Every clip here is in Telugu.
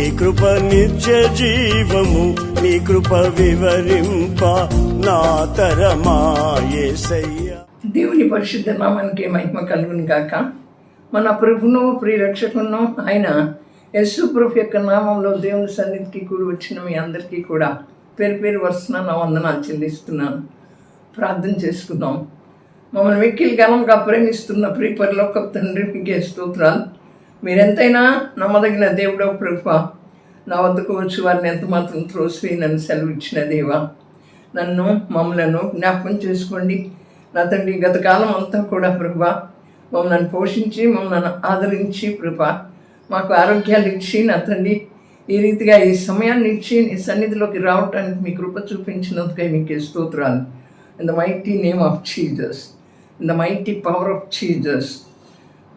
నీ కృప నిత్య జీవము నీ కృప వివరింప నా తరమా దేవుని పరిశుద్ధ నామానికి మహిమ కలుగును గాక. మన ప్రభును ప్రియరక్షకును ఆయన యస్సు ప్రభు యొక్క నామంలో దేవుని సన్నిధికి కూడి వచ్చిన మీ అందరికీ కూడా పేరు పేరు వరుసన నా వందనాలు చెల్లిస్తున్నాను. ప్రార్థన చేసుకుందాం. మమ్మల్ని వెక్కిలి గలంగా ప్రేమిస్తున్న ప్రియ ఒక తండ్రి మీకే స్తోత్రాలు. మీరెంతైనా నమ్మదగిన దేవుడో ప్రభు నా వద్దకు వచ్చి వారిని ఎంత మాత్రం త్రోసి నన్ను సెలవిచ్చిన దేవా. నన్ను మమ్మలను జ్ఞాపకం చేసుకోండి. నా తండ్రి గత కాలం అంతా కూడా ప్రభ మమ్మల్ని పోషించి మమ్మల్ని ఆదరించి ప్రభ మాకు ఆరోగ్యాలు ఇచ్చి నా తండ్రి ఈ రీతిగా ఈ సమయాన్ని ఇచ్చి నీ సన్నిధిలోకి రావటానికి మీ కృప చూపించినందుకే మీకు స్తోత్రాలు. In the mighty name of Jesus in the mighty power of Jesus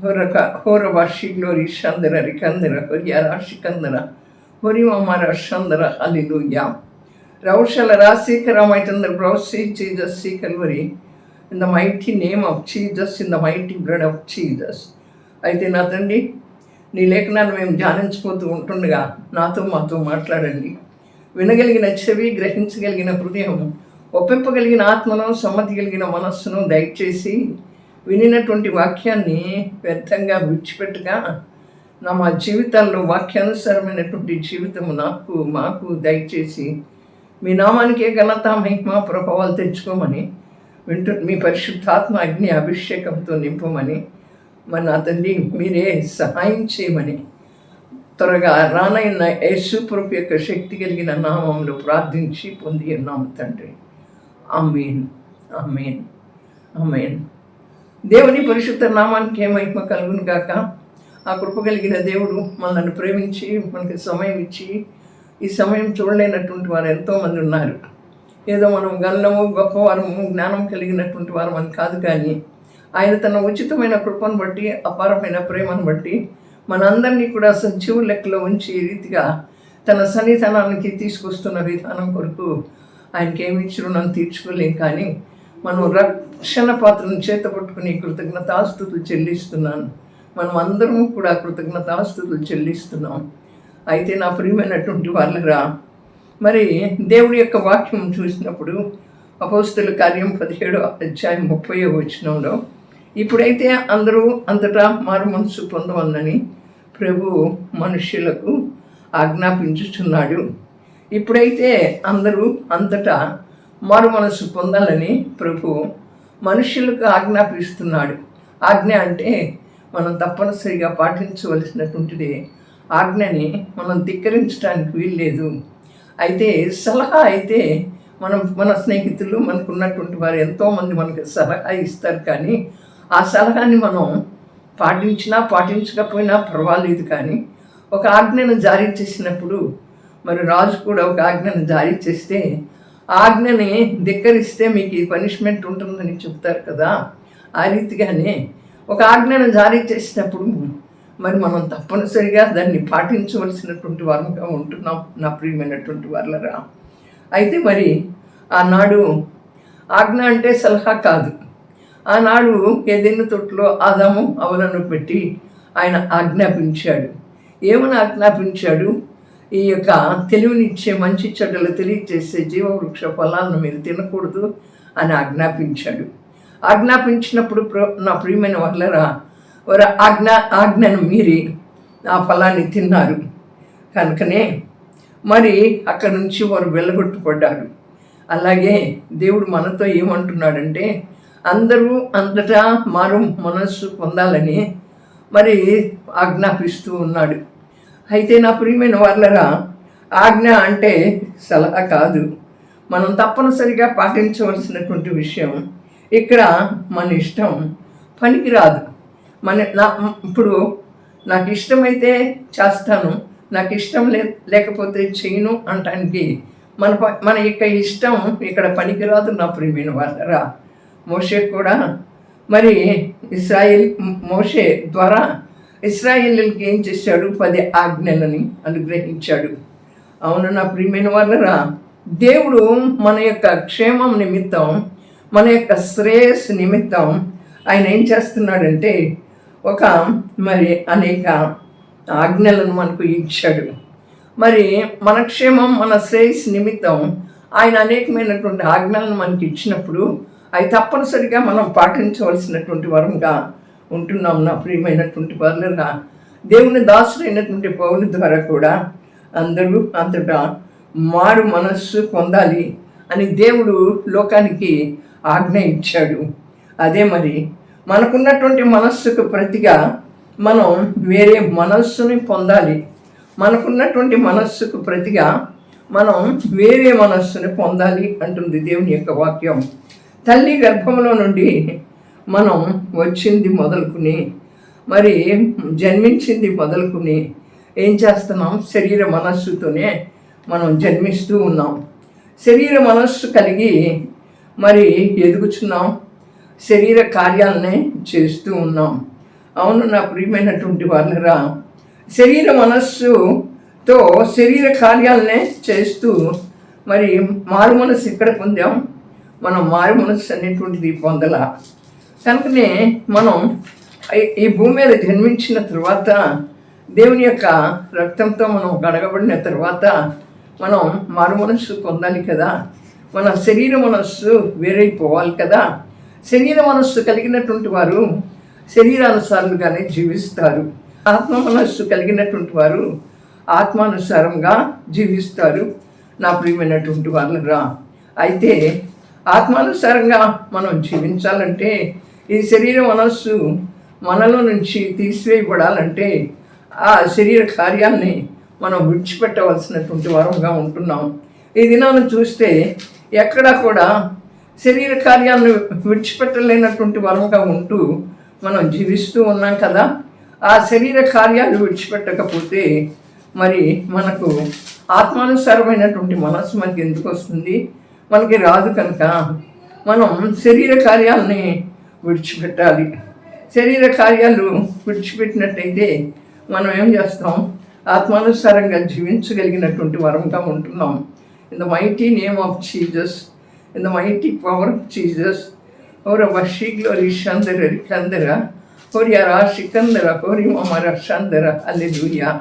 Horabashiglo Rishandra Rikandra Horyara Shikandra Horimamara Shandra Hallelujah. Raushalara Sikaramite and the Browsy Jesus see Calvary in the mighty name of Jesus, in the mighty blood of Jesus. అయితే నా తండ్రి నీ లేఖనాన్ని మేము ధ్యానించిపోతూ ఉంటుండగా నాతో మాతో మాట్లాడండి వినగలిగిన చెవి గ్రహించగలిగిన హృదయం ఒప్పింపగలిగిన ఆత్మను సమ్మతి కలిగిన మనస్సును దయచేసి వినినటువంటి వాక్యాన్ని వ్యర్థంగా విడిచిపెట్టగా నా మా జీవితాల్లో వాక్యానుసారమైనటువంటి జీవితం నాకు మాకు దయచేసి మీ నామానికే ఘనత మహిమ ప్రభావాలు తెచ్చుకోమని వింటు మీ పరిశుద్ధాత్మ అగ్ని అభిషేకంతో నింపమని మన అతన్ని మీరే సహాయం చేయమని త్వరగా రానైన యేసుప్రభు యొక్క శక్తి కలిగిన నామంలో ప్రార్థించి పొంది ఉన్నాము తండ్రి. ఆమెన్. ఆమెన్. ఆమెన్. దేవుని పరిశుద్ధ నామానికి మహిమ కలుగును గాక. ఆ కృప కలిగిన దేవుడు మనల్ని ప్రేమించి మనకి సమయం ఇచ్చి ఈ సమయం చూడలేనటువంటి వారు ఎంతోమంది ఉన్నారు. ఏదో మనం గల్లము గొప్పవారము జ్ఞానం కలిగినటువంటి వారం అని కాదు కానీ ఆయన తన ఉచితమైన కృపను బట్టి అపారమైన ప్రేమను బట్టి మనందరినీ కూడా సజీవు లెక్కలో ఉంచి రీతిగా తన సన్నిధానానికి తీసుకొస్తున్న విధానం కొరకు ఆయనకి ఏమి ఇచ్చిన తీర్చుకోలేం కానీ మనం రక్షణ పాత్రను చేత పట్టుకుని కృతజ్ఞతాస్థుతులు చెల్లిస్తున్నాను. మనం అందరం కూడా కృతజ్ఞతాస్థుతులు చెల్లిస్తున్నాం. అయితే నా ప్రియమైనటువంటి వాళ్ళరా మరి దేవుడి యొక్క వాక్యం చూసినప్పుడు అపోస్తుల కార్యం పదిహేడు అధ్యాయం ముప్పై వచనంలో ఇప్పుడైతే అందరూ అంతటా మారు మనసు పొందవన్నని ప్రభు మనుష్యులకు ఆజ్ఞాపించుచున్నాడు. ఇప్పుడైతే అందరూ అంతటా మారు మనసు పొందాలని ప్రభు మనుష్యులకు ఆజ్ఞాపిస్తున్నాడు. ఆజ్ఞ అంటే మనం తప్పనిసరిగా పాటించవలసినటువంటిది. ఆజ్ఞని మనం ధిక్కరించడానికి వీల్లేదు. అయితే సలహా అయితే మనం మన స్నేహితులు మనకు ఉన్నటువంటి వారు ఎంతోమంది మనకు సలహా ఇస్తారు కానీ ఆ సలహాని మనం పాటించినా పాటించకపోయినా పర్వాలేదు కానీ ఒక ఆజ్ఞను జారీ చేసినప్పుడు మరి రాజు కూడా ఒక ఆజ్ఞను జారీ చేస్తే ఆజ్ఞని ధిక్కరిస్తే మీకు ఈ పనిష్మెంట్ ఉంటుందని చెప్తారు కదా? ఆ రీతిగానే ఒక ఆజ్ఞను జారీ చేసినప్పుడు మరి మనం తప్పనిసరిగా దాన్ని పాటించవలసినటువంటి వారంగా ఉంటున్నాం నా ప్రియమైనటువంటి వాళ్ళరా అయితే మరి ఆనాడు ఆజ్ఞ అంటే సలహా కాదు. ఆనాడు ఏదైనా తొట్టులో ఆదాము అవలను పెట్టి ఆయన ఆజ్ఞాపించాడు. ఏమని ఆజ్ఞాపించాడు? ఈ యొక్క తెలివినిచ్చే మంచి చెడ్డలు తెలియజేసే జీవవృక్ష ఫలాలను మీరు తినకూడదు అని ఆజ్ఞాపించాడు. ఆజ్ఞాపించినప్పుడు నా ప్రియమైన వాళ్ళరా వారు ఆజ్ఞ ఆజ్ఞను మీరి ఆ ఫలాన్ని తిన్నారు. కనుకనే మరి అక్కడి నుంచి వారు వెళ్ళగొట్టుపడ్డారు అలాగే దేవుడు మనతో ఏమంటున్నాడంటే అందరూ అంతటా మారు మనస్సు పొందాలని మరి ఆజ్ఞాపిస్తూ ఉన్నాడు. అయితే నా ప్రియమైన వాళ్ళరా ఆజ్ఞ అంటే సలహా కాదు. మనం తప్పనిసరిగా పాటించవలసినటువంటి విషయం ఇక్కడ మన ఇష్టం పనికిరాదు. మన నా ఇప్పుడు నాకు ఇష్టమైతే చేస్తాను నాకు ఇష్టం లే లేకపోతే చేయను అనటానికి మన ప- మన యొక్క ఇష్టం ఇక్కడ పనికిరాదు నా ప్రియమైన వాళ్ళరా మోషే కూడా మరి ఇస్రాయిల్ మోషే ద్వారా ఇస్రాయిల్కి ఏం చేశాడు? పది ఆజ్ఞలని అనుగ్రహించాడు. అవును నా ప్రియమైన వాళ్ళరా దేవుడు మన యొక్క క్షేమం నిమిత్తం మన యొక్క శ్రేయస్సు నిమిత్తం ఆయన ఏం చేస్తున్నాడంటే ఒక మరి అనేక ఆజ్ఞలను మనకు ఇచ్చాడు. మరి మన క్షేమం మన శ్రేయస్సు నిమిత్తం ఆయన అనేకమైనటువంటి ఆజ్ఞలను మనకి ఇచ్చినప్పుడు అవి తప్పనిసరిగా మనం పాటించవలసినటువంటి వరంగా ఉంటున్నాం నా ప్రియమైనటువంటి వాళ్ళగా దేవుని దాసులైనటువంటి పౌలు ద్వారా కూడా అందరూ అంతటా మారు మనస్సు పొందాలి అని దేవుడు లోకానికి ఆజ్ఞ ఇచ్చాడు. అదే మరి మనకున్నటువంటి మనస్సుకు ప్రతిగా మనం వేరే మనస్సుని పొందాలి. మనకున్నటువంటి మనస్సుకు ప్రతిగా మనం వేరే మనస్సుని పొందాలి అంటుంది దేవుని యొక్క వాక్యం. తల్లి గర్భంలో నుండి మనం వచ్చింది మొదలుకుని మరి జన్మించింది మొదలుకుని ఏం చేస్తున్నాం? శరీర మనస్సుతోనే మనం జన్మిస్తూ ఉన్నాం. శరీర మనస్సు కలిగి మరి ఎదుగుచున్నాం. శరీర కార్యాలనే చేస్తూ ఉన్నాం. అవును నా ప్రియమైనటువంటి వాళ్ళరా శరీర మనస్సుతో శరీర కార్యాలనే చేస్తూ మరి మారు మనస్సు ఎక్కడ పొందాం? మనం మారు మనస్సు అనేటువంటిది పొందల. కనుకనే మనం ఈ- భూమి మీద జన్మించిన తర్వాత దేవుని యొక్క రక్తంతో మనం గడగబడిన తర్వాత మనం మారు మనస్సు పొందాలి కదా. మన శరీర మనస్సు వేరైపోవాలి కదా. శరీర మనస్సు కలిగినటువంటి వారు శరీరానుసారులుగానే జీవిస్తారు. ఆత్మ మనస్సు కలిగినటువంటి వారు ఆత్మానుసారంగా జీవిస్తారు. నా ప్రియమైనటువంటి వాళ్ళరా అయితే ఆత్మానుసారంగా మనం జీవించాలంటే ఈ శరీర మనస్సు మనలో నుంచి తీసివేయబడాలంటే ఆ శరీర కార్యాన్ని మనం విడిచిపెట్టవలసినటువంటి వరంగా ఉంటున్నాం. ఈ దినాన్ని చూస్తే ఎక్కడా కూడా శరీర కార్యాన్ని విడిచిపెట్టలేనటువంటి వరంగా ఉంటూ మనం జీవిస్తూ ఉన్నాం కదా. ఆ శరీర కార్యాలు విడిచిపెట్టకపోతే మరి మనకు ఆత్మానుసారమైనటువంటి మనస్సు మనకి ఎందుకు వస్తుంది? మనకి రాదు కనుక మనం శరీర కార్యాలని విడిచిపెట్టాలి. శరీర కార్యాలు విడిచిపెట్టినట్టయితే మనం ఏం చేస్తాం? ఆత్మానుసారంగా జీవించగలిగినటువంటి వరంగా ఉంటున్నాం. In the mighty name of Jesus in the mighty power of Jesus ఓర వషి గ్లోరి షందర రికందర హోరియరా శికందర హోరి మమర షందర అల్లెలూయా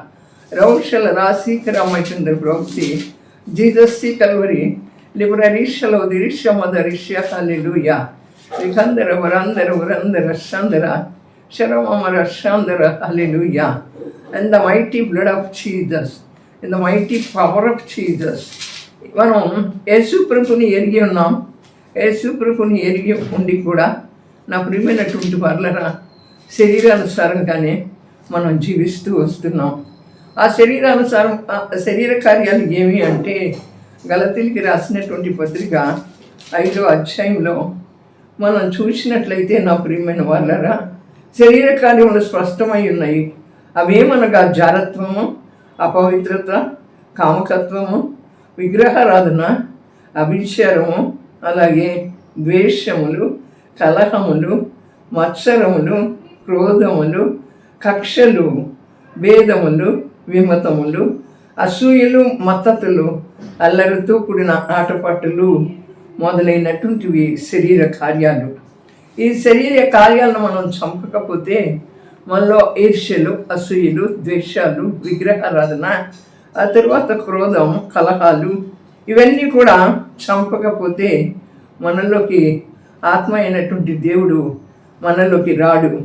రౌషల రాశీకర మైచందర ప్రవృత్తి జీజస్ సి కల్వరి లిబరరీషలో దిరిష్య మదరిష్య అల్లెలూయా రికందర వరందర వరందర సందర శరమర సందర hallelujah and the mighty blood of Jesus in the mighty power of Jesus మనం యేసు ప్రభుని ఎరిగి ఉన్నాం. యేసు ప్రభుని ఎరిగి ఉండి కూడా నా ప్రియమైనటువంటి వాళ్ళరా శరీరానుసారంగానే మనం జీవిస్తూ వస్తున్నాం. ఆ శరీరానుసారం శరీర కార్యాలు ఏమి అంటే గలతీలకి రాసినటువంటి పత్రిక ఐదో అధ్యాయంలో మనం చూసినట్లయితే నా ప్రియమైన వాళ్ళరా శరీర కార్యములు స్పష్టమై ఉన్నాయి? అవేమనగా జారత్వము అపవిత్రత కామకత్వము విగ్రహారాధన అభిచారము అలాగే ద్వేషములు కలహములు మత్సరములు క్రోధములు కక్షలు భేదములు విమతములు అసూయలు మత్తతులు అల్లరితో కూడిన ఆటపాటలు. మొదలైనటువంటివి శరీర కార్యాలు. ఈ శరీర కార్యాలను మనం చంపకపోతే మనలో ఈర్ష్యలు అసూయలు ద్వేషాలు విగ్రహారాధన ఆ తర్వాత క్రోధం కలహాలు ఇవన్నీ కూడా చంపకపోతే మనలోకి ఆత్మ అయినటువంటి దేవుడు మనలోకి రాడు.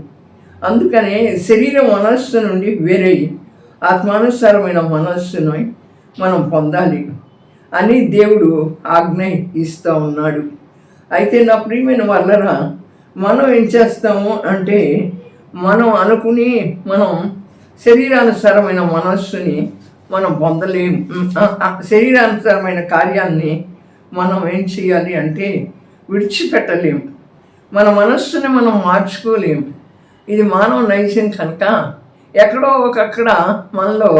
అందుకనే శరీర మనస్సు నుండి వేరే ఆత్మానుసారమైన మనస్సును మనం పొందాలి. అని దేవుడు ఆజ్ఞ ఇస్తూ ఉన్నాడు. అయితే నా ప్రియమైన వాళ్ళరా మనం ఏం చేస్తాము అంటే మనం అనుకుని మనం శరీరానుసారమైన మనస్సుని మనం పొందలేము శరీరానుసరమైన శరీరానుసారమైన కార్యాన్ని మనం ఏం చేయాలి అంటే విడిచిపెట్టలేము మన మనస్సుని మనం మార్చుకోలేము ఇది మానవ నైజం కనుక ఎక్కడో ఒకక్కడ మనలో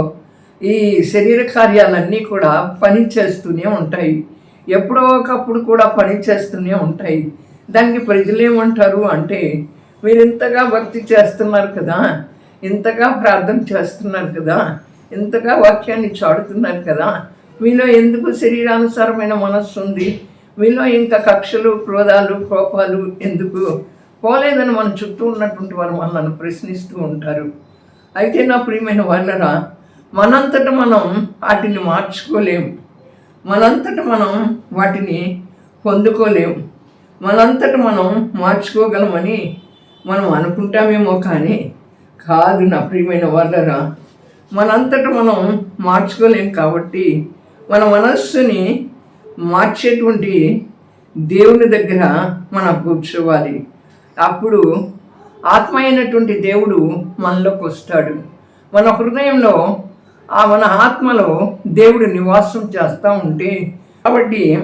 ఈ శరీర కార్యాలన్నీ కూడా పని చేస్తూనే ఉంటాయి. ఎప్పుడో ఒకప్పుడు కూడా పని చేస్తూనే ఉంటాయి. దానికి ప్రజలు ఏమంటారు అంటే మీరు ఇంతగా భక్తి చేస్తున్నారు కదా ఇంతగా ప్రార్థన చేస్తున్నారు కదా ఇంతగా వాక్యాన్ని చాడుతున్నారు కదా మీలో ఎందుకు శరీరానుసారమైన మనస్సు ఉంది? మీలో ఇంకా కక్షలు క్రోధాలు కోపాలు ఎందుకు? పోలేదని మన చుట్టూ ఉన్నటువంటి వారు మనల్ని ప్రశ్నిస్తూ ఉంటారు. అయితే నా ప్రియమైన వాళ్ళరా మనంతట మనం వాటిని మార్చుకోలేము మనంతట మనం వాటిని పొందుకోలేము మనంతట మనం మార్చుకోగలమని మనం అనుకుంటామేమో కానీ కాదు నా ప్రియమైన వాళ్ళరా మనంతట మనం మార్చుకోలేం కాబట్టి మన మనస్సుని మార్చేటువంటి దేవుని దగ్గర మనం కూర్చోవాలి. అప్పుడు ఆత్మ అయినటువంటి దేవుడు మనలోకి వస్తాడు. మన హృదయంలో ఆ మన ఆత్మలో దేవుడు నివాసం చేస్తూ ఉంటే కాబట్టి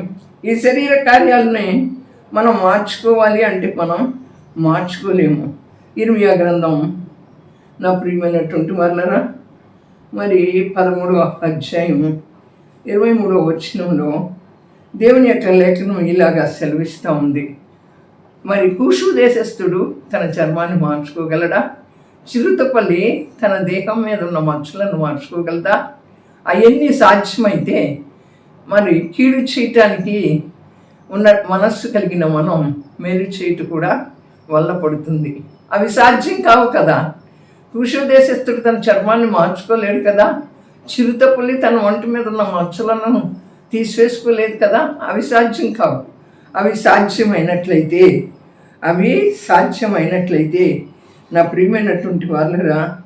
ఈ శరీర కార్యాలని మనం మార్చుకోవాలి అంటే మనం మార్చుకోలేము. ఇరుమియా గ్రంథం. నా ప్రియమైనటువంటి వాళ్ళరా మరి పదమూడవ అధ్యాయం ఇరవై మూడవ వచనంలో దేవుని యొక్క లేఖనం ఇలాగా సెలవిస్తూ ఉంది. మరి కూషు దేశస్థుడు తన చర్మాన్ని మార్చుకోగలడా? చిరుతపల్లి తన దేహం మీద ఉన్న మచ్చలను మార్చుకోగలదా? అవన్నీ సాధ్యమైతే మరి కీడు చేయటానికి ఉన్న మనస్సు కలిగిన మనం మేలు చేయటం కూడా వల్ల పడుతుంది. అవి సాధ్యం కావు కదా? కూషు దేశస్థుడు తన చర్మాన్ని మార్చుకోలేడు కదా? చిరుతపుల్లి తన ఒంటి మీద ఉన్న మచ్చలను తీసివేసుకోలేదు కదా? అవి సాధ్యం కావు. అవి సాధ్యమైనట్లయితే అవి సాధ్యమైనట్లయితే నా ప్రియమైనటువంటి వాళ్ళరా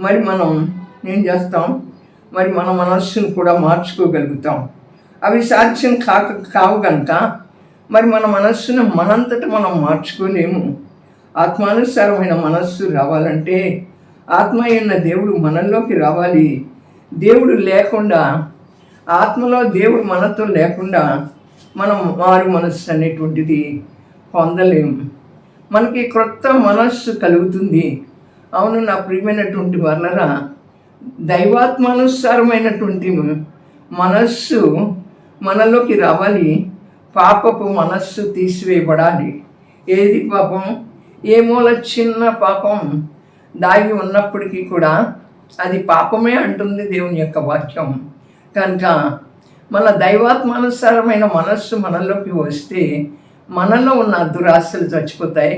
మరి మనం ఏం చేస్తాం? మరి మన మనస్సును కూడా మార్చుకోగలుగుతాం. అవి సాధ్యం కాక కావు కనుక మరి మన మనస్సును మనంతట మనం మార్చుకోలేము. ఆత్మానుసారమైన మనస్సు రావాలంటే ఆత్మ అయిన దేవుడు మనల్లోకి రావాలి. దేవుడు లేకుండా ఆత్మలో దేవుడు మనతో లేకుండా మనం మారు మనస్సు అనేటువంటిది పొందలేము మనకి క్రొత్త మనస్సు కలుగుతుంది. అవును నా ప్రియమైనటువంటి వర్ణరా దైవాత్మానుసారమైనటువంటి మనస్సు మనలోకి రావాలి. పాపపు మనస్సు తీసివేయబడాలి. ఏది పాపం? ఏ మూల చిన్న పాపం దాగి ఉన్నప్పటికీ కూడా అది పాపమే అంటుంది దేవుని యొక్క వాక్యం. కనుక మన దైవాత్మానుసారమైన మనస్సు మనలోకి వస్తే మనలో ఉన్న దురాశలు చచ్చిపోతాయి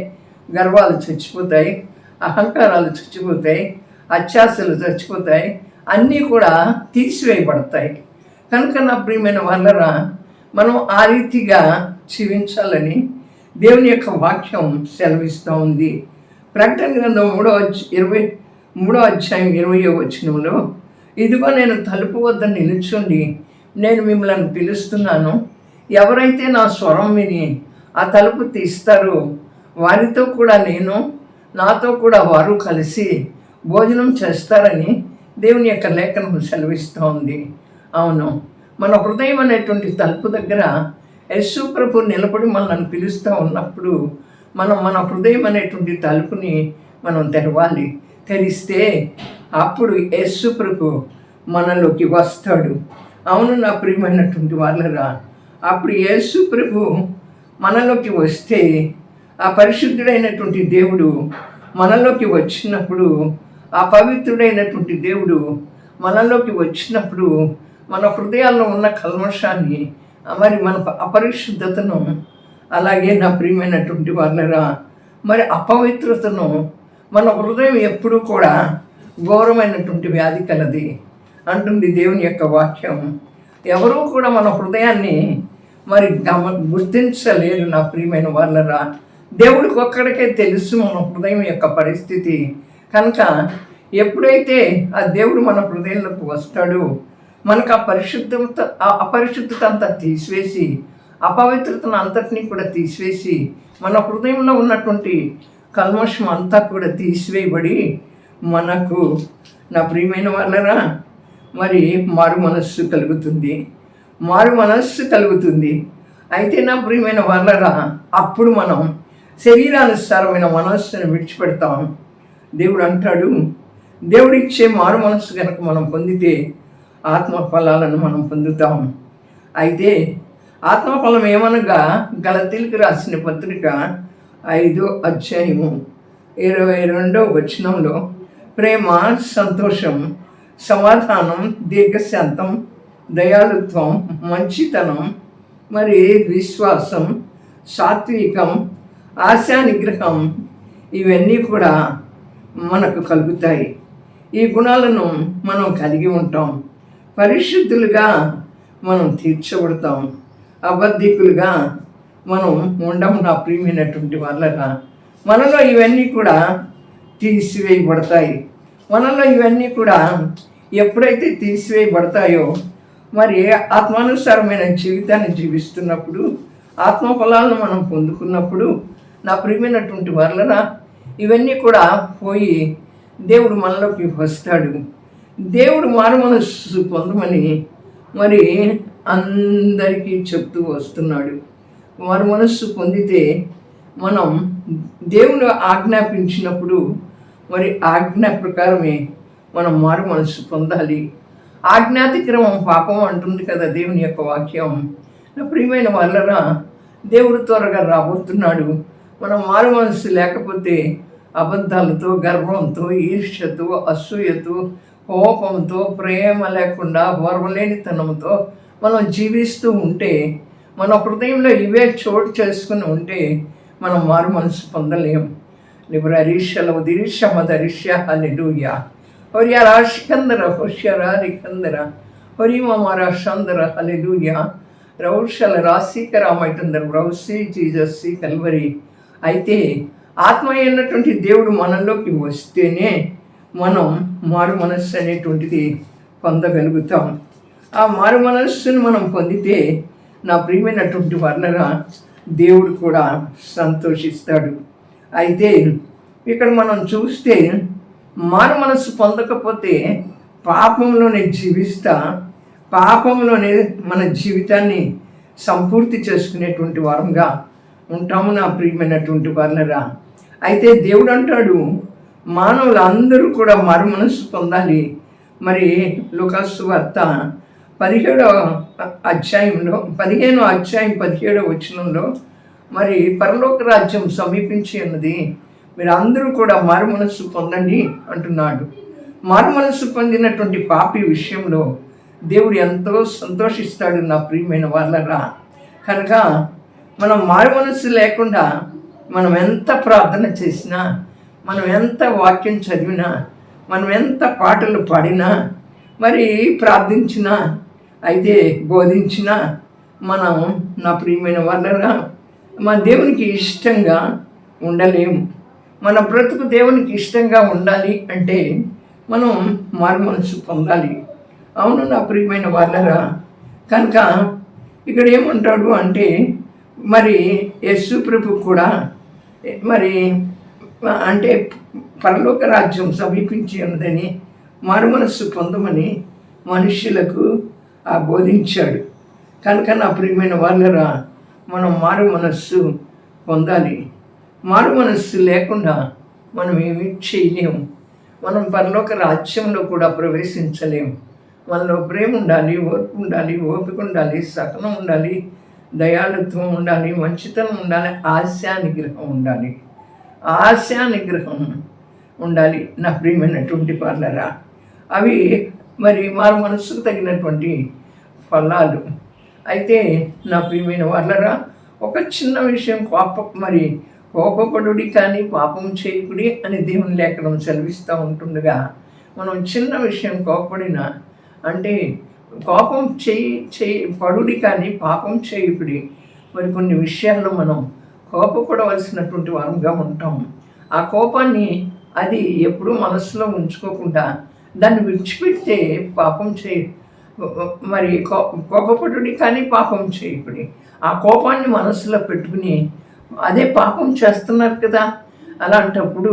గర్వాలు చచ్చిపోతాయి అహంకారాలు చచ్చిపోతాయి అత్యాశలు చచ్చిపోతాయి అన్నీ కూడా తీసివేయబడతాయి. కనుక నా ప్రియమైన వాళ్ళరా మనం ఆ రీతిగా జీవించాలని దేవుని యొక్క వాక్యం సెలవిస్తూ ఉంది. ప్రకటన గ్రంథం మూడో ఇరవై మూడో అధ్యాయం ఇరవయో వచనంలో ఇదిగో నేను తలుపు వద్ద నిలుచుండి నేను మిమ్మల్ని పిలుస్తున్నాను. ఎవరైతే నా స్వరం విని ఆ తలుపు తీస్తారు. వారితో కూడా నేను నాతో కూడా వారు కలిసి భోజనం చేస్తారని దేవుని యొక్క లేఖనం సెలవిస్తూ ఉంది. అవును మన హృదయం అనేటువంటి తలుపు దగ్గర యశు ప్రభు నిలబడి మనల్ని పిలుస్తూ ఉన్నప్పుడు మనం మన హృదయం అనేటువంటి తలుపుని మనం తెరవాలి. తెరిస్తే అప్పుడు యశు ప్రభు మనలోకి వస్తాడు. అవును నా ప్రియమైనటువంటి వాళ్ళరా అప్పుడు యేసు ప్రభు మనలోకి వస్తే ఆ పరిశుద్ధుడైనటువంటి దేవుడు మనలోకి వచ్చినప్పుడు ఆ పవిత్రుడైనటువంటి దేవుడు మనలోకి వచ్చినప్పుడు మన హృదయాల్లో ఉన్న కల్మషాన్ని మరి మన అపరిశుద్ధతను అలాగే నా ప్రియమైనటువంటి వాళ్ళరా మరి అపవిత్రతను మన హృదయం ఎప్పుడూ కూడా ఘోరమైనటువంటి వ్యాధి కలది. అంటుంది దేవుని యొక్క వాక్యం. ఎవరూ కూడా మన హృదయాన్ని మరి గుర్తించలేరు నా ప్రియమైన వాళ్ళరా. దేవుడికి ఒక్కడికే తెలుసు మన హృదయం యొక్క పరిస్థితి. కనుక ఎప్పుడైతే ఆ దేవుడు మన హృదయంలోకి వస్తాడో మనకు ఆ పరిశుద్ధత ఆ అపరిశుద్ధత అంతా తీసివేసి అపవిత్రతను అంతటినీ కూడా తీసివేసి మన హృదయంలో ఉన్నటువంటి కల్మషం అంతా కూడా తీసివేయబడి మనకు నా ప్రియమైన వాళ్ళరా మరి మారు మనస్సు కలుగుతుంది. మారు మనస్సు కలుగుతుంది. అయితే నా ప్రియమైన వాళ్ళరా అప్పుడు మనం శరీరానుసారమైన మనస్సును విడిచిపెడతాం. దేవుడు అంటాడు దేవుడిచ్చే మారు మనస్సు కనుక మనం పొందితే ఆత్మ ఫలాలను మనం పొందుతాం. అయితే ఆత్మఫలం ఏమనగా గలతీలకు రాసిన పత్రిక ఐదో అధ్యాయము ఇరవై రెండో వచనంలో ప్రేమ సంతోషం సమాధానం దీర్ఘశాంతం దయాళుత్వం మంచితనం మరి విశ్వాసం సాత్వికం ఆశా నిగ్రహం ఇవన్నీ కూడా మనకు కలుగుతాయి. ఈ గుణాలను మనం కలిగి ఉంటాం. పరిశుద్ధులుగా మనం తీర్చబడతాం. అబద్ధికులుగా మనం ఉండము నా ప్రియమైనటువంటి వాళ్ళగా. మనలో ఇవన్నీ కూడా తీసివేయబడతాయి. మనలో ఇవన్నీ కూడా ఎప్పుడైతే తీసివేయబడతాయో మరి ఆత్మానుసారమైన జీవితాన్ని జీవిస్తున్నప్పుడు ఆత్మ ఫలాలను మనం పొందుకున్నప్పుడు నా ప్రియమైనటువంటి వాళ్ళన ఇవన్నీ కూడా పోయి దేవుడు మనలోకి వస్తాడు. దేవుడు మారు మనస్సు పొందమని మరి అందరికీ చెప్తూ వస్తున్నాడు. మారు మనస్సు పొందితే మనం దేవుడు ఆజ్ఞాపించినప్పుడు మరి ఆజ్ఞ ప్రకారమే మనం మారు మనస్సు పొందాలి. ఆజ్ఞాతిక్రమం పాపం అంటుంది కదా దేవుని యొక్క వాక్యం. నా ప్రియమైన వాళ్ళరా దేవుడు త్వరగా రాబోతున్నాడు. మనం మారు మనసు లేకపోతే అబద్ధాలతో గర్వంతో ఈర్ష్యతో అసూయతో కోపంతో ప్రేమ లేకుండా ఓర్వలేనితనంతో మనం జీవిస్తూ ఉంటే మన హృదయంలో ఇవే చోటు చేసుకుని ఉంటే మనం మారు మనసు పొందలేం. లిబరరీషల ఉదిరిష మదరిష్య హల్లెలూయా హొరియరా శికందర హొష్యరా రికందర హొరిమమర షందర హల్లెలూయా రౌషల రాశీకరామైతుందరు రౌసి జీజస్సి కల్వరి అయితే ఆత్మ అయినటువంటి దేవుడు మనలోకి వస్తేనే మనం మారు మనస్సు అనేటువంటిది పొందగలుగుతాం. ఆ మారు మనస్సును మనం పొందితే నా ప్రియమైనటువంటి వర్ణన దేవుడు కూడా సంతోషిస్తాడు. అయితే ఇక్కడ మనం చూస్తే మారు మనస్సు పొందకపోతే పాపంలోనే జీవిస్తా పాపంలోనే మన జీవితాన్ని సంపూర్తి చేసుకునేటువంటి వారంగా ఉంటాము నా ప్రియమైనటువంటి వర్ణరా అయితే దేవుడు అంటాడు మానవులు అందరూ కూడా మారు మనస్సు పొందాలి. మరి లుకాసు వార్త పదిహేడవ అధ్యాయంలో పదిహేనో అధ్యాయం పదిహేడవ వచనంలో మరి పరలోక రాజ్యం సమీపించి ఉన్నది. మీరు అందరూ కూడా మారు మనస్సు పొందండి అంటున్నాడు. మారు మనస్సు పొందినటువంటి పాపి విషయంలో దేవుడు ఎంతో సంతోషిస్తాడు నా ప్రియమైన వాళ్ళరా. కనుక మనం మారు మనస్సు లేకుండా మనం ఎంత ప్రార్థన చేసినా మనం ఎంత వాక్యం చదివినా మనం ఎంత పాటలు పాడినా మరి ప్రార్థించినా అయితే బోధించినా మనం నా ప్రియమైన వాళ్ళరా మా దేవునికి ఇష్టంగా ఉండలేము. మన బ్రతుకు దేవునికి ఇష్టంగా ఉండాలి అంటే మనం మార్మనసు పొందాలి. అవును నా ప్రియమైన వాళ్ళరా కనుక ఇక్కడ ఏమంటాడు అంటే మరి యస్సు ప్రభు కూడా మరి అంటే పరలోక రాజ్యం సమీపించి ఉన్నదని మారు మనస్సు పొందమని మనుష్యులకు ఆ బోధించాడు కనుక నా ప్రియమైన వాళ్ళరా మనం మారు మనస్సు పొందాలి. మారు మనస్సు లేకుండా మనం ఏమీ చేయలేము మనం పరలోక రాజ్యంలో కూడా ప్రవేశించలేము మనలో ప్రేమ ఉండాలి ఓర్పు ఉండాలి ఓపిక ఉండాలి సహనం ఉండాలి దయాళుత్వం ఉండాలి మంచితనం ఉండాలి ఆశా నిగ్రహం ఉండాలి. ఆశా నిగ్రహం ఉండాలి నా ప్రియమైనటువంటి పార్లరా. అవి మరి మారు మనస్సుకు తగినటువంటి ఫలాలు. అయితే నా ప్రియమైన వాళ్ళరా ఒక చిన్న విషయం కోప మరి కోపపడుడి కానీ పాపం చేయకుడి అని దేవుని లేఖనం సెలవిస్తూ ఉంటుండగా మనం చిన్న విషయం కోపడినా అంటే కోపం చేయి చేయి పడుడి కానీ పాపం చేయకుడి మరి కొన్ని విషయాల్లో మనం కోపపడవలసినటువంటి వారంగా ఉంటాం. ఆ కోపాన్ని అది ఎప్పుడూ మనసులో ఉంచుకోకుండా దాన్ని విడిచిపెడితే పాపం చేయ మరి కో- కోపపడుడి కానీ పాపం చేయకుడి ఆ కోపాన్ని మనసులో పెట్టుకుని అదే పాపం చేస్తున్నారు కదా. అలాంటప్పుడు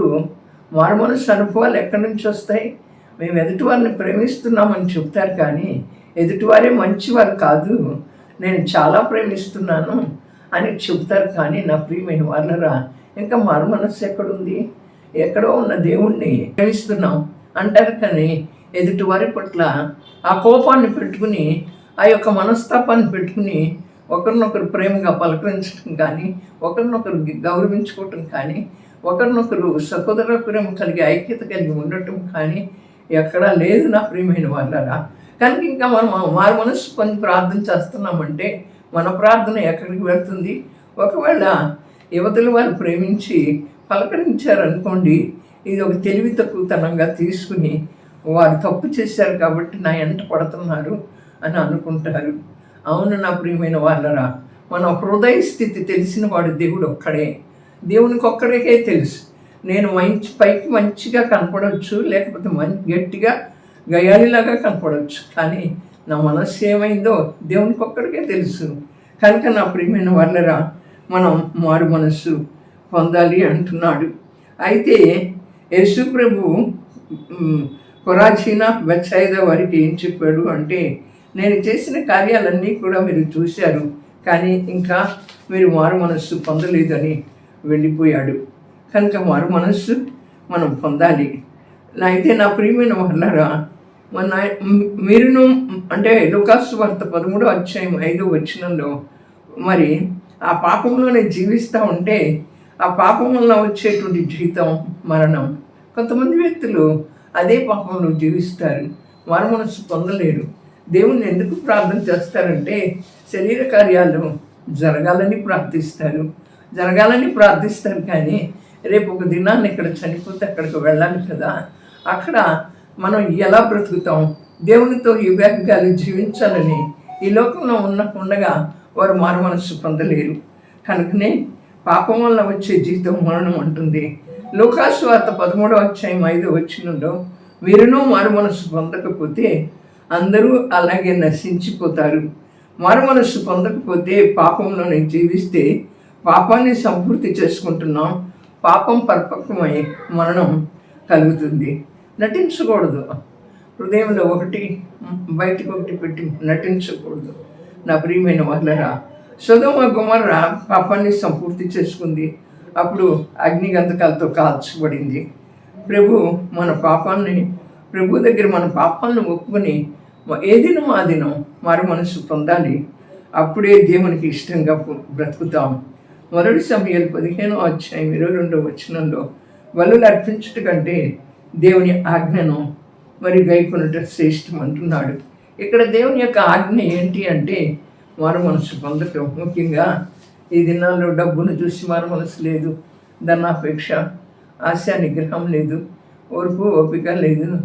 మారు మనసు అనుభవాలు ఎక్కడి నుంచి వస్తాయి? మేము ఎదుటివారిని ప్రేమిస్తున్నామని చెప్తారు కానీ ఎదుటివారే మంచివారు కాదు. నేను చాలా ప్రేమిస్తున్నాను అని చెప్తారు కానీ నా ప్రియమైన వాళ్ళరా ఇంకా మారు మనస్సు ఎక్కడుంది? ఎక్కడో ఉన్న దేవుణ్ణి ప్రేమిస్తున్నాం అంటారు కానీ ఎదుటివారి పట్ల ఆ కోపాన్ని పెట్టుకుని ఆ యొక్క మనస్తాపాన్ని పెట్టుకుని ఒకరినొకరు ప్రేమగా పలకరించడం కానీ ఒకరినొకరు గౌరవించుకోవటం కానీ ఒకరినొకరు సహోదర ప్రేమ కలిగి ఐక్యత కలిగి ఉండటం కానీ ఎక్కడా లేదు నా ప్రియమైన వాళ్ళరా కనుక ఇంకా మనం మారు మనసు కొన్ని ప్రార్థన చేస్తున్నామంటే మన ప్రార్థన ఎక్కడికి వెళ్తుంది? ఒకవేళ యువతలు వారు ప్రేమించి పలకరించారనుకోండి ఇది ఒక తెలివి తక్కువతనంగా తీసుకుని వారు తప్పు చేశారు కాబట్టి నా ఎంట పడుతున్నారు అని అనుకుంటారు. అవును నా ప్రియమైన వాళ్ళరా మన హృదయ స్థితి తెలిసిన వాడు దేవుడు ఒక్కడే. దేవునికి ఒక్కడికే తెలుసు. నేను మంచి పైకి మంచిగా కనపడవచ్చు లేకపోతే మం గట్టిగా గయాలిలాగా కనపడవచ్చు కానీ నా మనస్సు ఏమైందో దేవునికి ఒక్కడికే తెలుసు. కనుక నా ప్రియమైన వాళ్ళరా మనం మారు మనస్సు పొందాలి అంటున్నాడు. అయితే యేసు ప్రభు మ్, కొరాచీన వారికి ఏం చెప్పాడు అంటే నేను చేసిన కార్యాలన్నీ కూడా మీరు చూశారు కానీ ఇంకా మీరు మారు మనస్సు పొందలేదని వెళ్ళిపోయాడు. కనుక మారు మనస్సు మనం పొందాలి. అయితే నా ప్రియమైన వాళ్ళరా మన మీరును అంటే లుకాసు వార్త పదమూడో అధ్యాయం ఐదో వచనంలో మరి ఆ పాపంలోనే జీవిస్తూ ఉంటే ఆ పాపం వల్ల వచ్చేటువంటి జీవితం మరణం. కొంతమంది వ్యక్తులు అదే పాపంలో జీవిస్తారు వారు మనసు పొందలేరు. దేవుణ్ణి ఎందుకు ప్రార్థన చేస్తారంటే శరీర కార్యాలు జరగాలని ప్రార్థిస్తారు. జరగాలని ప్రార్థిస్తారు కానీ రేపు ఒక దినాన్ని ఇక్కడ చనిపోతే అక్కడికి వెళ్ళాలి కదా. అక్కడ మనం ఎలా బ్రతుకుతాం? దేవునితో యుగాలు జీవించాలని ఈ లోకంలో ఉన్న ఉండగా వారు మారు మనస్సు పొందలేరు. కనుకనే పాపం వల్ల వచ్చే జీవితం మరణం ఉంటుంది లోకాసు వార్త పదమూడవ అధ్యాయం ఐదో వచ్చినలో వీరును మారు మనస్సు పొందకపోతే అందరూ అలాగే నశించిపోతారు. మారు పొందకపోతే పాపంలోనే జీవిస్తే పాపాన్ని సంపూర్తి చేసుకుంటున్నాం. పాపం పరిపక్వమై మరణం కలుగుతుంది. నటించకూడదు. హృదయంలో ఒకటి బయటకు ఒకటి పెట్టి నటించకూడదు. నా ప్రియమైన వాళ్ళరా సుధమ గుమర్ర పాపాన్ని సంపూర్తి చేసుకుంది. అప్పుడు అగ్నిగంధకాలతో కాల్చబడింది. ప్రభు మన పాపాన్ని ప్రభు దగ్గర మన పాపాలను ఒప్పుకొని ఏ దినం ఆ దినం మారు మనసు పొందాలి. అప్పుడే దేవునికి ఇష్టంగా బ్రతుకుతాం. మొదటి సమయాలు పదిహేనో అధ్యాయం ఇరవై రెండో వచనంలో బలులు అర్పించట కంటే దేవుని ఆజ్ఞను మరి గైకొనట శ్రేష్టం అంటున్నాడు ఇక్కడ దేవుని యొక్క ఆజ్ఞ ఏంటి అంటే మారు మనసు పొందటం. ముఖ్యంగా ఈ దినాల్లో డబ్బును చూసి మారు మనసు లేదు. ధనాపేక్ష ఆశా నిగ్రహం లేదు. ఓర్పు ఓపిక లేదు.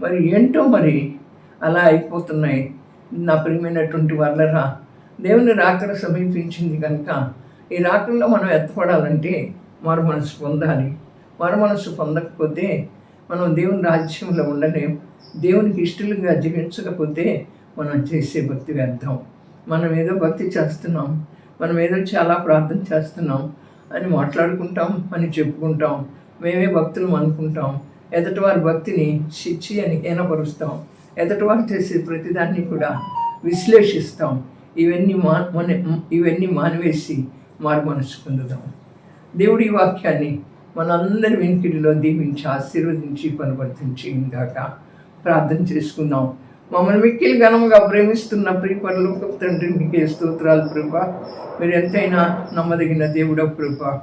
మరి ఏంటో మరి అలా అయిపోతున్నాయి. నా ప్రియమైనటువంటి వాళ్ళరా దేవుని రాకడ సమీపించింది కనుక ఈ రాకల్లో మనం ఎత్తపడాలంటే మారు మనసు పొందాలి. మారు మనసు పొందకపోతే మనం దేవుని రాజ్యంలో ఉండలేం. దేవునికి ఇష్టలుగా జీవించకపోతే మనం చేసే భక్తి వ్యర్థం. మనం ఏదో భక్తి చేస్తున్నాం మనం ఏదో చాలా ప్రార్థన చేస్తున్నాం అని మాట్లాడుకుంటాం అని చెప్పుకుంటాం. మేమే భక్తులు అనుకుంటాం. ఎదుటివారి భక్తిని శిక్షి అని ఏనపరుస్తాం ఎదుటివారు చేసే ప్రతిదాన్ని కూడా విశ్లేషిస్తాం. ఇవన్నీ మా మన ఇవన్నీ మానవేసి మారు మనసు పొందుదాం. దేవుడి వాక్యాన్ని మనందరి వెనుకడిలో దీవించి ఆశీర్వదించి పనువర్తించి ఇందాక ప్రార్థన చేసుకుందాం. మమ్మల్ని మిక్కిలి ఘనంగా ప్రేమిస్తున్న ప్రియపరులు తండ్రి మీకే స్తోత్రాలు ప్రభా. మీరు ఎంతైనా నమ్మదగిన దేవుడ ప్రభా.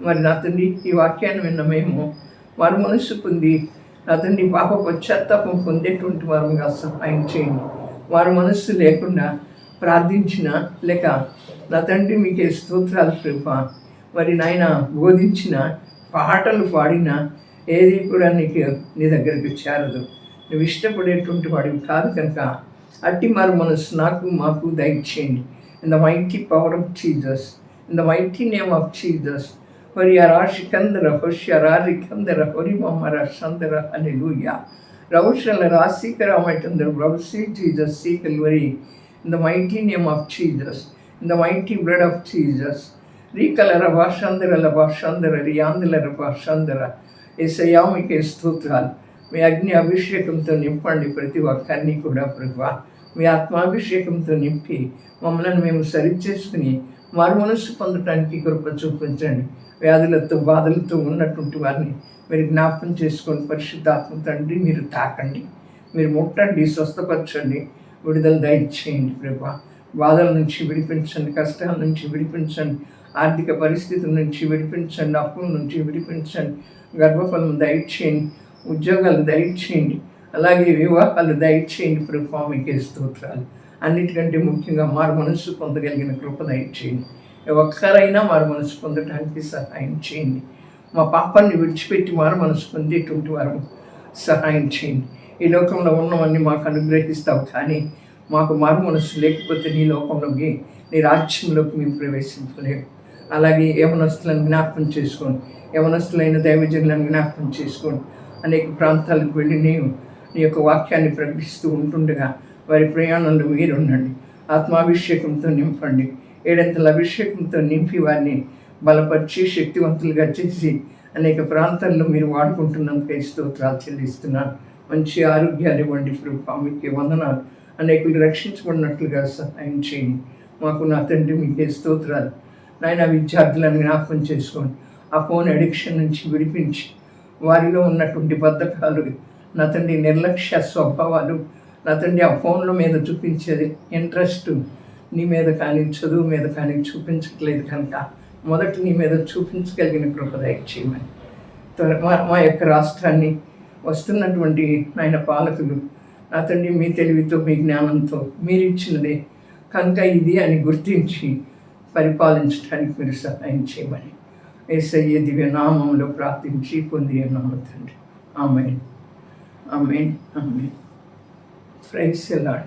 మరి నా తండ్రి ఈ వాక్యాన్ని విన్న మేము వారు మనస్సు పొంది నా తండ్రి పాప పశ్చాత్తాపం పొందేటువంటి వారుగా సహాయం చేయండి. వారి మనస్సు లేకుండా ప్రార్థించిన లేక నా తండ్రి మీకే స్తోత్రాలు కృప మరి నాయన బోధించిన పాటలు పాడిన ఏది కూడా నీకు నీ దగ్గరికి చేరదు. నువ్వు ఇష్టపడేటువంటి వాడివి కాదు కనుక అట్టి మారు మనసు నాకు మాకు దయచేయండి. In the mighty power of Jesus in the mighty name of Jesus Hari అరా సికందర హుష్యరా రికందర హరి మమ్మర సందర అని లూయ Raushal Rasikara Maitandra Bravo, see Jesus, see Calvary, in the mighty name of Jesus, in the mighty blood of Jesus. రీకలర భాషందరల భాషందర రియాందలర భాషందర ఏ మీకే స్తోత్రాలు. మీ అగ్ని అభిషేకంతో నింపండి ప్రతి ఒక్కరిని కూడా ప్రభా. మీ ఆత్మాభిషేకంతో నింపి మమ్మల్ని మేము సరిచేసుకుని మారు మనస్సు పొందటానికి కృప చూపించండి. వ్యాధులతో బాధలతో ఉన్నటువంటి వారిని మీరు జ్ఞాపకం చేసుకొని పరిశుద్ధాత్మ తండ్రి మీరు తాకండి. మీరు ముట్టండి స్వస్థపరచండి విడుదల దయచేయండి ప్రభా. బాధల నుంచి విడిపించండి కష్టాల నుంచి విడిపించండి ఆర్థిక పరిస్థితుల నుంచి విడిపించండి అప్పుల నుంచి విడిపించండి గర్భఫలం దయచేయండి ఉద్యోగాలు దయచేయండి అలాగే వివాహాలు దయచేయండి ప్రభా మీకే స్తోత్రాలు. అన్నిటికంటే ముఖ్యంగా మారు మనస్సు పొందగలిగిన కృప దయచేయండి. ఒక్కరైనా మారు మనసు పొందడానికి సహాయం చేయండి. మా పాపాన్ని విడిచిపెట్టి మారు మనసు పొందేటువంటి వారు సహాయం చేయండి. ఈ లోకంలో ఉన్నవన్నీ మాకు అనుగ్రహిస్తావు కానీ మాకు మారు మనసు లేకపోతే నీ లోకంలోకి నీ రాజ్యంలోకి మేము ప్రవేశించలేము. అలాగే యవనస్తులను జ్ఞాపకం చేసుకోండి. యవనస్తులైన దైవజనులను జ్ఞాపకం చేసుకోండి. అనేక ప్రాంతాలకు వెళ్ళి నేను నీ యొక్క వాక్యాన్ని ప్రకటిస్తూ ఉంటుండగా వారి ప్రయాణంలో మీరుండండి. ఆత్మాభిషేకంతో నింపండి. ఏడంతల అభిషేకంతో నింపి వారిని బలపరిచి శక్తివంతులుగా చేసి అనేక ప్రాంతాల్లో మీరు వాడుకుంటున్నందుకు స్తోత్రాలు చెల్లిస్తున్నాను. మంచి ఆరోగ్యాలు ఇవ్వండి ప్రభు. వందనాలు. అనేకులు రక్షించబడినట్లుగా సహాయం చేయండి. మాకు నా తండ్రి మీకే స్తోత్రాలు. నాయన విద్యార్థులను జ్ఞాపకం చేసుకోండి. ఆ ఫోన్ అడిక్షన్ నుంచి విడిపించి వారిలో ఉన్నటువంటి బద్ధకాలు నా తండ్రి నిర్లక్ష్య స్వభావాలు నా ఆ ఫోన్ల మీద చూపించేది ఇంట్రెస్ట్ నీ మీద కానీ చదువు మీద కానీ చూపించట్లేదు కనుక మొదట నీ మీద చూపించగలిగిన కృప దయచేయమని. త్వర- మా యొక్క రాష్ట్రాన్ని వస్తున్నటువంటి ఆయన పాలకులు నా తండ్రి మీ తెలివితో మీ జ్ఞానంతో మీరు ఇచ్చినదే కనుక ఇది అని గుర్తించి పరిపాలించడానికి మీరు సహాయం చేయమని. ఏసయ్య దివ్య నామంలో ప్రార్థించి పొంది నామ తండ్రి. ఆమె ఆమె ఆమె ఫ్రెండ్స్ ఎలాడు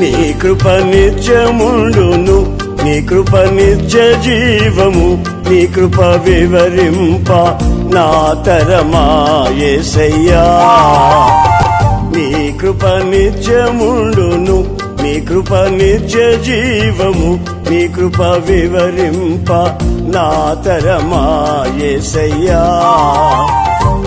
నీ కృప నిత్యముండును నీ కృప నిత్య జీవము నీ కృప వివరింప నా తరమాయేసయ్యా నీ కృప నిత్యముండును నీ కృప నిత్య జీవము నీ కృప వివరింప నా తరమాయేసయ్యా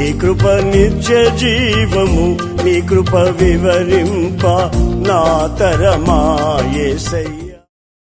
నీ కృప నిత్య జీవము నీ కృప వివరింప నా తరమాయేసయ్య